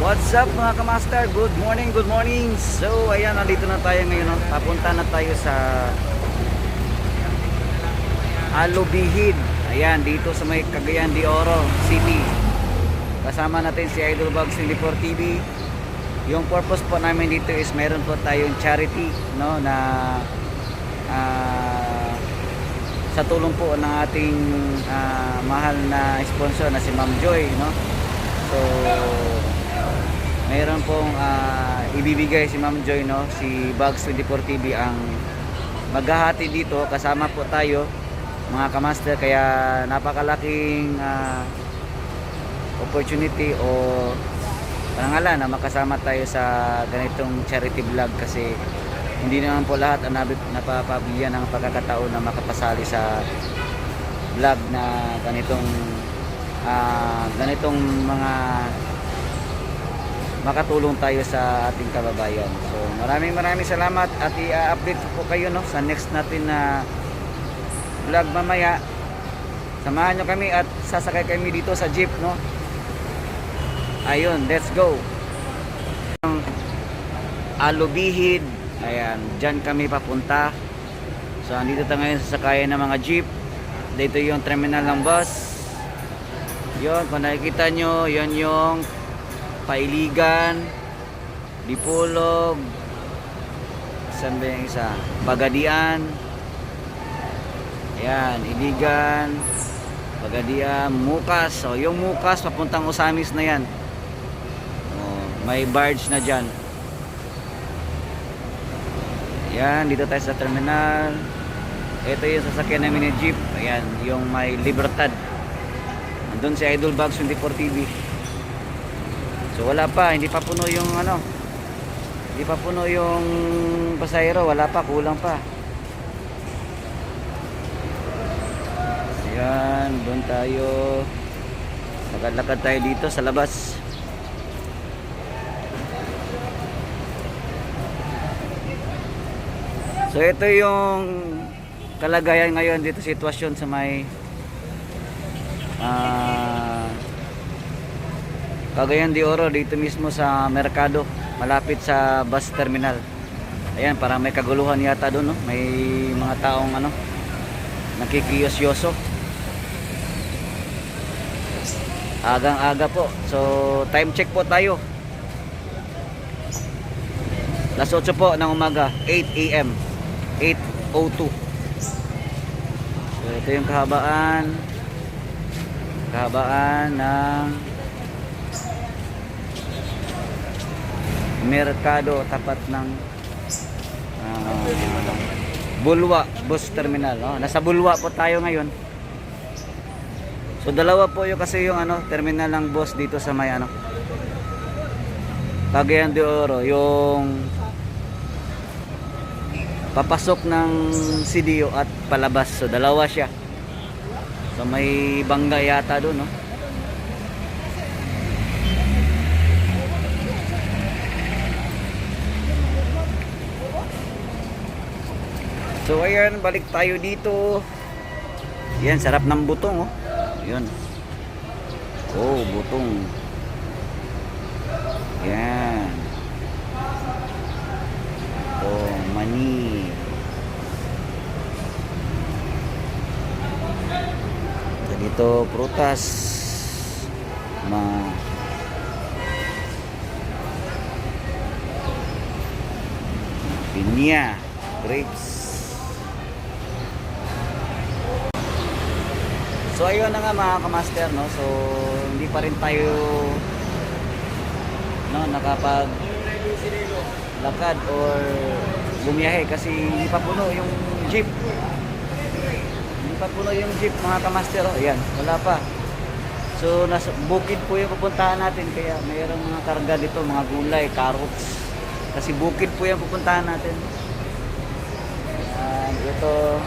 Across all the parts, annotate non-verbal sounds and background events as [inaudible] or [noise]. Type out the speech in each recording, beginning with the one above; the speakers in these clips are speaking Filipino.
What's up mga kamaster? Good morning, good morning. So, ayan, nandito na tayo ngayon. Papunta na tayo sa Alubihid. Ayan, dito sa may Cagayan de Oro City. Kasama natin si Idol Bugs 24 TV. Yung purpose po namin dito is meron po tayong charity no na ah, sa tulong po ng ating ah, mahal na sponsor na si Ma'am Joy no. So mayroon pong ah, ibibigay si Ma'am Joy no, si Bugs 24 TV ang maghahati dito. Kasama po tayo mga kamaster. Kaya napakalaking ah, opportunity o parangalan na makasama tayo sa ganitong charity vlog. Kasi hindi naman po lahat ang napapabigyan ng pagkakataon na makapasali sa vlog na ganitong ah, ganitong mga makatulong tayo sa ating kababayan. So maraming maraming salamat at i-update po kayo no sa next natin na vlog mamaya. Samahan nyo kami at sasakay kami dito sa jeep no. Ayun, let's go. Alubihid. Ayan, dyan kami papunta. So andito tayo ngayon sa sakayan ng mga jeep. Dito yung terminal ng bus. Yun, kung nakikita nyo, yun yung Pailigan, Dipolog, saan ba yung isa? Bagadian, Ayan, Iligan, Bagadian, Mukas. So, yung Mukas, papuntang Osamis na yan. Oh, may barge na dyan. Ayan, dito tayo sa terminal. Ito yung sasakyan namin ng jeep. Ayan, yung may Libertad. Nandun si Idol Bugs 24 TV. So wala pa, hindi pa puno yung ano. Hindi pa puno yung pasahero, wala pa, kulang pa. Ayan, doon tayo. Lakad-lakad tayo dito sa labas. So ito yung kalagayan ngayon dito sitwasyon sa may ah Cagayan de Oro dito mismo sa Merkado malapit sa bus terminal. Ayan para may kaguluhan yata doon no? may mga taong ano nakikiyos-yoso. Agang aga po. So time check po tayo. Las 8 po ng umaga 8 a.m. 8.02 so ito yung kahabaan. Kahabaan ng Merkado tapat ng ah, Bulwa bus terminal. Oh. nasa Bulwa po tayo ngayon. So dalawa po yung kasi yung ano terminal ng bus dito sa may ano Cagayan de Oro. Yung papasok ng CDO at palabas. So dalawa siya. So may bangga yata doon no So ayan, balik tayo dito. Yan, sarap ng butong oh. Yun. Oh, butong. Yan. Oh, mani. So, dito prutas. Ma pinya, grapes. So ayun na nga mga kamaster no. So hindi pa rin tayo no nakapag lakad or bumiyahe kasi hindi pa puno yung jeep. Hindi pa puno yung jeep mga kamaster. Oh, ayan, wala pa. So nasa bukid po yung pupuntahan natin kaya mayroong mga karga dito, mga gulay, carrots. Kasi bukid po yung pupuntahan natin. And ito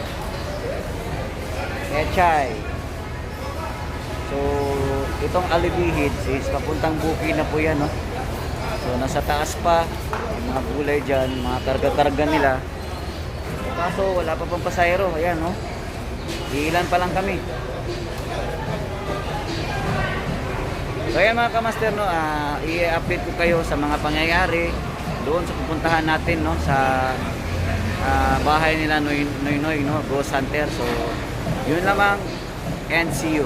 Echay. So, itong alibihid is papuntang buki na po yan, no? So, nasa taas pa, mga gulay dyan, mga karga-karga nila. Kaso, wala pa pang pasayro, ayan, no? Ilan pa lang kami. So ayan mga kamaster, no, ah, i-update ko kayo sa mga pangyayari doon sa pupuntahan natin no, sa ah, bahay nila Noy Noy, Noy no, Ghost Hunter. So yun lamang and see you.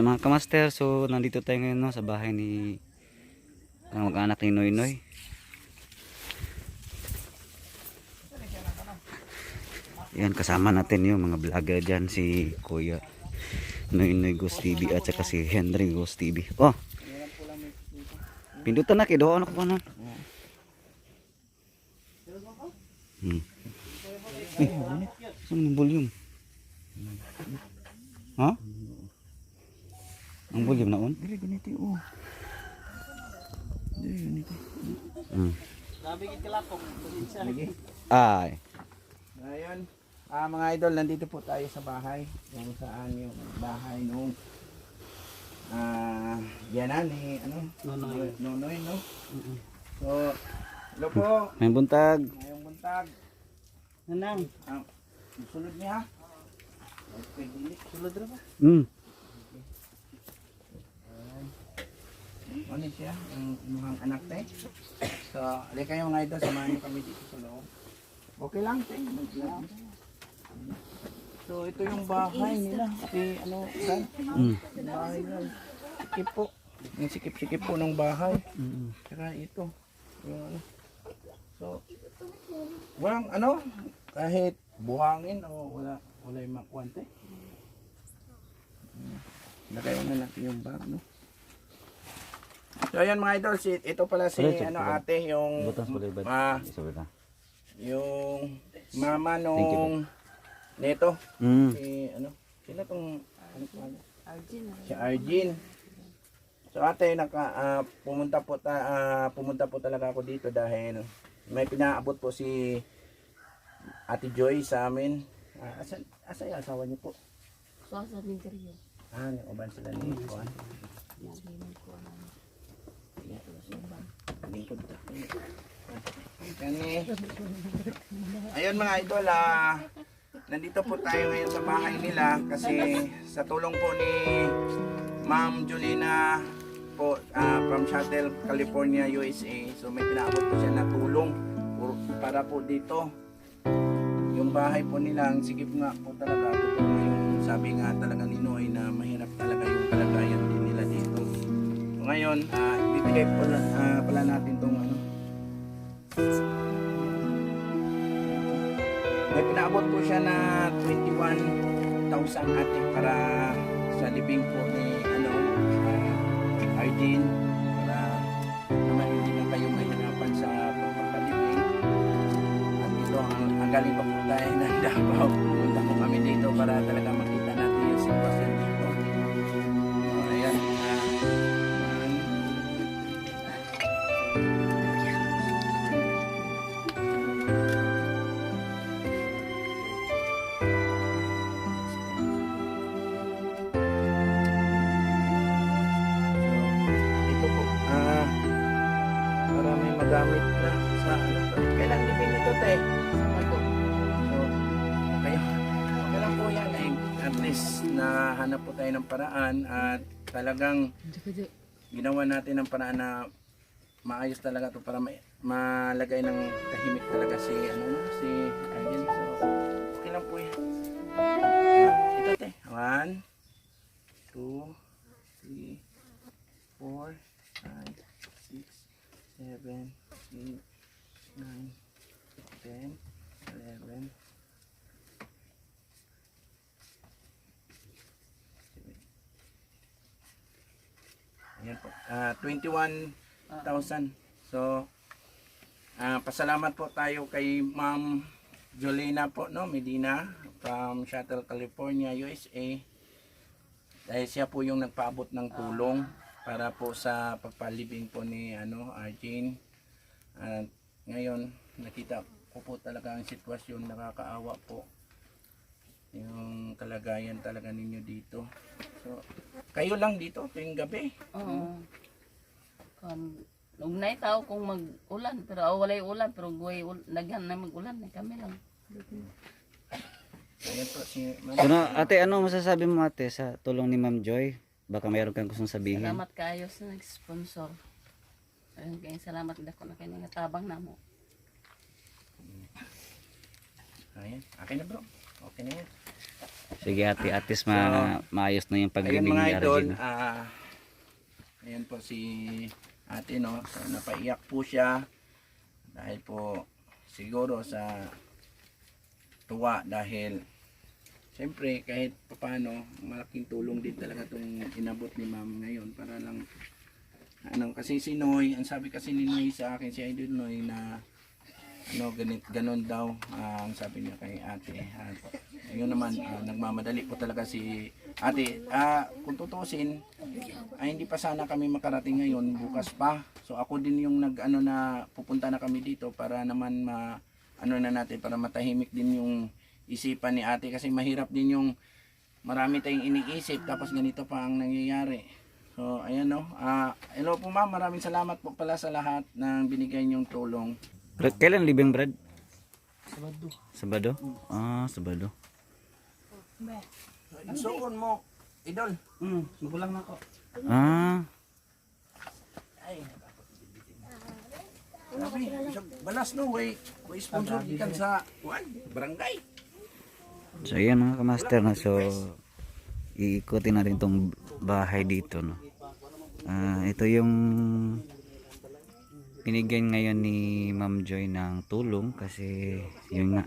Yan mga kamaster, so nandito tayo ngayon no, sa bahay ni ang mag-anak ni Noy Noy. Yan, kasama natin yung mga vlogger dyan, si Kuya Noy Noy Ghost TV at saka si Henry Ghost TV. Oh, pindutan na, kido ano ko pa na. Hmm. Eh, saan yung volume? Ha? Ang volume na on? Dili ganito oh. Dili ganito. Hmm. Nabigit kalapong. Lagi. Ay. Ngayon, ah mga idol, nandito po tayo sa bahay. Kung saan yung bahay nung ah yan ni ano? Nonoy. Nonoy, no? So, hello po. May buntag. Ngayong buntag. Nanang, Ah, sulod niya. Sulod ra ba? Hmm. Ano siya? Ang inyong anak te. So, alay kayo mga idol, samahan niyo kami dito sa loob. Okay lang, te. So, ito yung bahay nila. Si, ano, Dan? Hmm. Bahay nila. Sikip po. Yung sikip-sikip po ng bahay. Hmm. Tsaka ito. Yung ano. So, walang ano, kahit buhangin o wala, wala yung makwante. Lagay na natin yung bag, no? So, ayan mga idol, si, ito pala si, check ano, ate, yung, ah, na. yung mama nung, neto, Hmm. si, ano, sila tong, ano pangalan? Arjun. si Arjin. So ate naka ah, pumunta po ta ah, pumunta po talaga ako dito dahil may pinaabot po si Ate Joy sa amin. Ah, asa asa yung asawa niyo po? So, sa interview. Ah, uban sila ni Juan. Naginan Ayun mga idol, ah, nandito po tayo ngayon sa bahay nila kasi sa tulong po ni Ma'am Julina po ah, from Shuttle, California, USA. So may pinaabot po siya na tulong para po dito. Yung bahay po nila, ang sigip nga po talaga. Totoo sabi nga talaga ni Noy na mahirap talaga yung kalagayan ngayon, ah, ibibigay po la, ah, pala natin tong ano. May pinaabot po siya na 21,000 ating para sa libing po ni ano, uh, Arjin para naman hindi na kayo mahirapan sa pagpapalibing. At dito, ang, ang galing pa po tayo ng Davao. Pumunta po kami dito para talaga makita natin yung sitwasyon paraan at talagang ginawa natin ng paraan na maayos talaga to para ma- malagay ng tahimik talaga si ano no, si Arjen. So, okay lang po yan. Ito te. One, two, three, four, five, six, seven, eight, nine, ten, eleven, Ayan po. Ah, 21,000. So, ah, pasalamat po tayo kay Ma'am Jolina po, no? Medina from Shuttle, California, USA. Dahil siya po yung nagpaabot ng tulong para po sa pagpalibing po ni ano, Arjin. At ngayon, nakita ko po talaga ang sitwasyon, nakakaawa po yung kalagayan talaga ninyo dito. So, kayo lang dito tuwing gabi. Oo. Kan Ugnay tao kung mag-ulan, pero oh, walay ulan, pero guway ul- naghan na mag-ulan, na kami lang. Ayan po si Ma'am. So, no, ate, ano masasabi mo ate sa tulong ni Ma'am Joy? Baka mayroon kang gustong sabihin. Salamat kayo sa nag-sponsor. Ayun kayo, salamat dako na kayo nga tabang na mo. Ayan. Akin na bro. Okay na yan. Sige ate, at least ma maayos na yung Ayan mga ni idol. Arjun. ah ayan po si ate no. So, napaiyak po siya. Dahil po siguro sa tuwa dahil Siyempre, kahit paano, malaking tulong din talaga itong inabot ni ma'am ngayon para lang, ano, kasi si Noy, ang sabi kasi ni Noy sa akin, si Idol Noy, na, ano, ganit, ganon daw, ah, ang sabi niya kay ate. At, yun naman, ah, nagmamadali po talaga si ate. Ah, kung tutusin, ay hindi pa sana kami makarating ngayon, bukas pa. So ako din yung nag, ano na, pupunta na kami dito para naman ma, ano na natin, para matahimik din yung isipan ni ate kasi mahirap din yung marami tayong iniisip tapos ganito pa ang nangyayari. So, ayan no. Ah, hello po ma'am, maraming salamat po pala sa lahat ng binigay niyong tulong. Brad, kailan libing Brad? Sabado. Sabado? Ah, Sabado. Suon mo, idol. Hmm, magulang na ako. Ah, Sabi, sa balas no way, way sponsor gikan sa kuan, barangay. so ayan mga kamaster na so iikutin natin tong bahay dito no. Ah, ito yung binigyan ngayon ni Ma'am Joy ng tulong kasi yun nga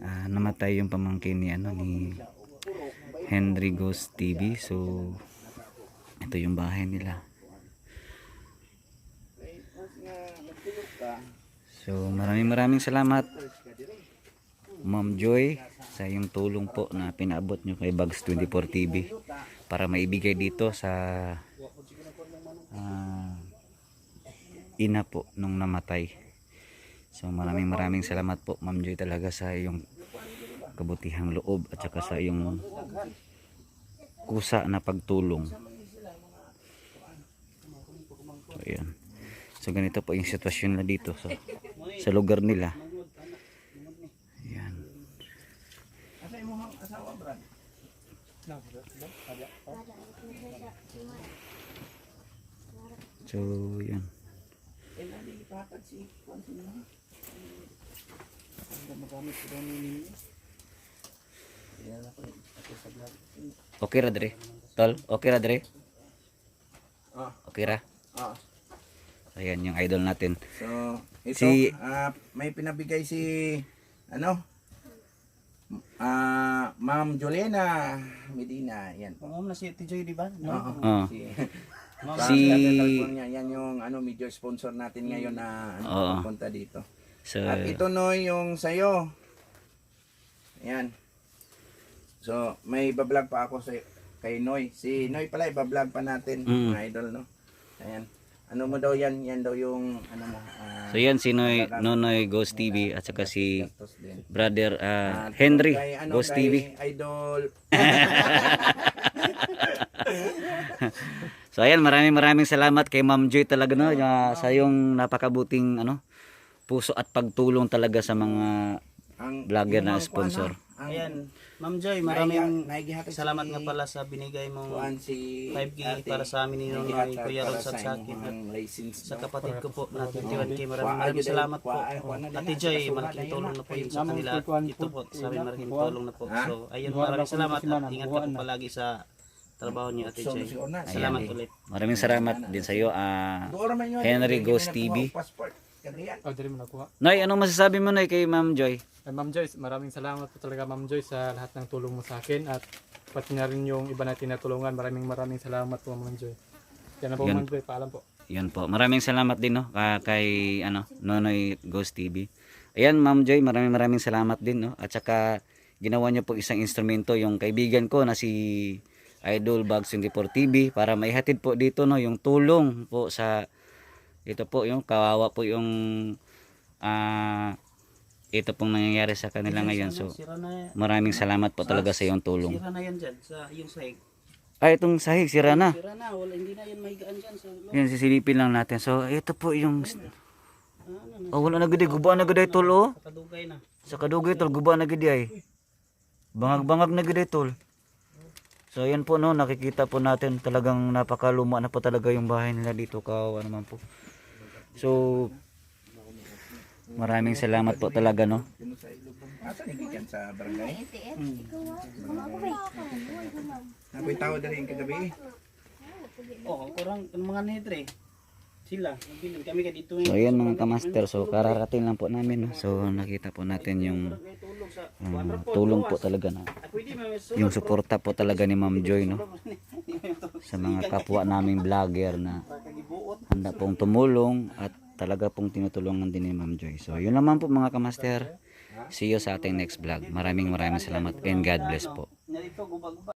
ah, namatay yung pamangkin ni ano ni Henry Ghost TV so ito yung bahay nila. So maraming maraming salamat Ma'am Joy sa yung tulong po na pinaabot nyo kay Bugs 24 TV para maibigay dito sa ah, ina po nung namatay. So maraming maraming salamat po Ma'am Joy talaga sa yung kabutihang loob at saka sa yung kusa na pagtulong. So, ayan. So ganito po yung sitwasyon na dito so, sa lugar nila. Ayan. So yan. Eh, nali ipatag si kuan si mo. Ang magamit ko daw ni Yan ako, ako sa vlog. Okay ra dre. Tol, okay ra dre. Ah, Okay ra. ah. Ayan yung idol natin. So, ito, Si- ah, may pinabigay si, ano, ah, Ma'am Jolena Medina, yan po. Pangom na si Tijoy, di ba? No? Oo. Oh. Si, Si- California, yan yung, ano, major sponsor natin ngayon na, Oo. pupunta dito. So At ito, Noy, yung sayo. Ayan. So, may bablog pa ako sa kay Noy. Si Noy pala, ibablog pa natin, Mm. mga idol, no? Ayan. Ano mo daw yan? Yan daw yung, ano mo, ah, So yan si Noy, Nonoy Ghost TV at saka si gastos din. brother ah, Ah, Henry kay, ano, Ghost kay TV. Idol. [laughs] [laughs] [laughs] So ayan, maraming maraming salamat kay Ma'am Joy talaga no ya- sa yung napakabuting ano puso at pagtulong talaga sa mga Ang, Vlogger na mga sponsor. ha? Ang, Ayan, Ma'am Joy, maraming naigihatag salamat si- nga pala sa binigay mong si 5K ate. para sa amin ni Nonoy, Kuya Rons at sa akin. license Sa kapatid ko po na 21K, maraming maraming salamat po. Ate Joy, malaking tulong na po yun sa kanila. Ito po, sa amin malaking tulong na po. So, ayun, maraming salamat at ingat ka po palagi sa trabaho niyo, Ate na. Salamat Ayan. ulit. maraming salamat din sa iyo. ah yun, Henry nakuha TV. Oh, dali mo nakuha. Noy, anong masasabi mo Noy kay Ma'am Joy? Eh, Ma'am Joyce, maraming salamat po talaga Ma'am Joyce sa lahat ng tulong mo sa akin at pati na rin yung iba natin na tulungan. Maraming maraming salamat po Ma'am Joy. Yan na po. Ma'am Joy, paalam po. Yan po. Maraming salamat din no ka- kay ano Nonoy Ghost TV. Ayan Ma'am Joy, maraming maraming salamat din no. At saka ginawa niyo po isang instrumento yung kaibigan ko na si Idol Bugs 24 TV para maihatid po dito no yung tulong po sa ito po yung kawawa po yung ah ito pong nangyayari sa kanila ngayon. So na, maraming salamat po talaga sa iyong tulong. sira na yan dyan, sa yung sahig. Ay itong sahig sira na. Sira na, wala, hindi na yan mahigaan dyan sa loob. Yan sisilipin lang natin. So ito po yung Ano Oh, wala na gid guba na gid tol oh. kadugay na. Sa kadugay tol, guba na gid ay. Bangag-bangag na gid tol. So ayan po no, nakikita po natin talagang napakaluma na po talaga yung bahay nila dito kawawa naman po. So maraming salamat po talaga no. Asa ni gikan sa barangay? Nakoy tao dali ang kagabi. Oo, kurang ang mga netre. Sila, kami ka dito. So ayan mga kamaster, so kararating lang po namin no. So nakita po natin yung Um, tulong po talaga na. Yung suporta po talaga ni Ma'am Joy no [laughs] sa mga kapwa naming vlogger na handa pong tumulong at talaga pong tinutulungan din ni Ma'am Joy. So, yun naman po mga kamaster. See you sa ating next vlog. Maraming maraming salamat and God bless po.